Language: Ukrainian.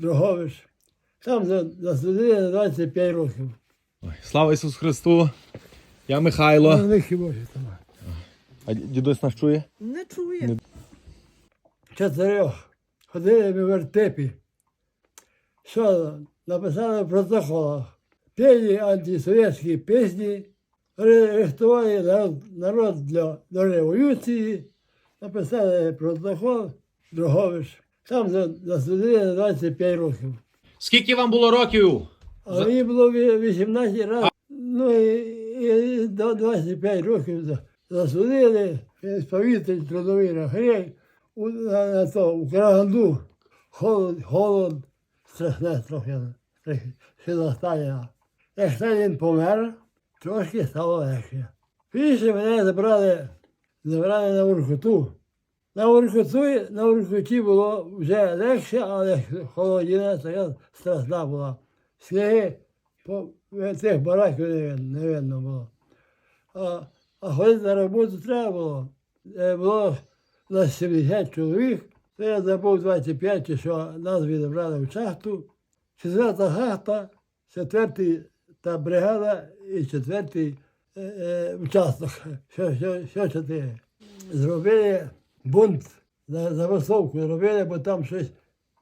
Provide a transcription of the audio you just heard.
Дрогович. Там на 25 років. Ой, Слава Ісусу Христу! Я Михайло. На них і Божі там. А дідусь нас чує? Не чує. Чотирьох. Ходили ми в вертепі. Що написали в протоколах. Пели антисовєтські пісні, рихтували народ, народ для, до революції, написали протокол Дрогович. Там за- засудили на 25 років. Скільки вам було років? А мені було 18 разів. Ну і, і до 25 років засудили сповітель трудовий у, на, на то, у Караганду. Холод, холод, страшне трохи, ще за Сталіна. Як Сталін помер, трошки стало легше. Пізніше мене забрали, забрали на Воркуту. На Воркуту, на Воркуті було вже легше, але холодина така страшна була. Сніги по цих бараків не видно, було. А, а ходити на роботу треба було. Е, Було нас 70 чоловік, то я забув 25, чи що нас відібрали в шахту. Четверта шахта, четвертий та бригада і четвертий е, е, участок. Що, що, що чотири. Зробили бунт за, за висовку, робили, бо там щось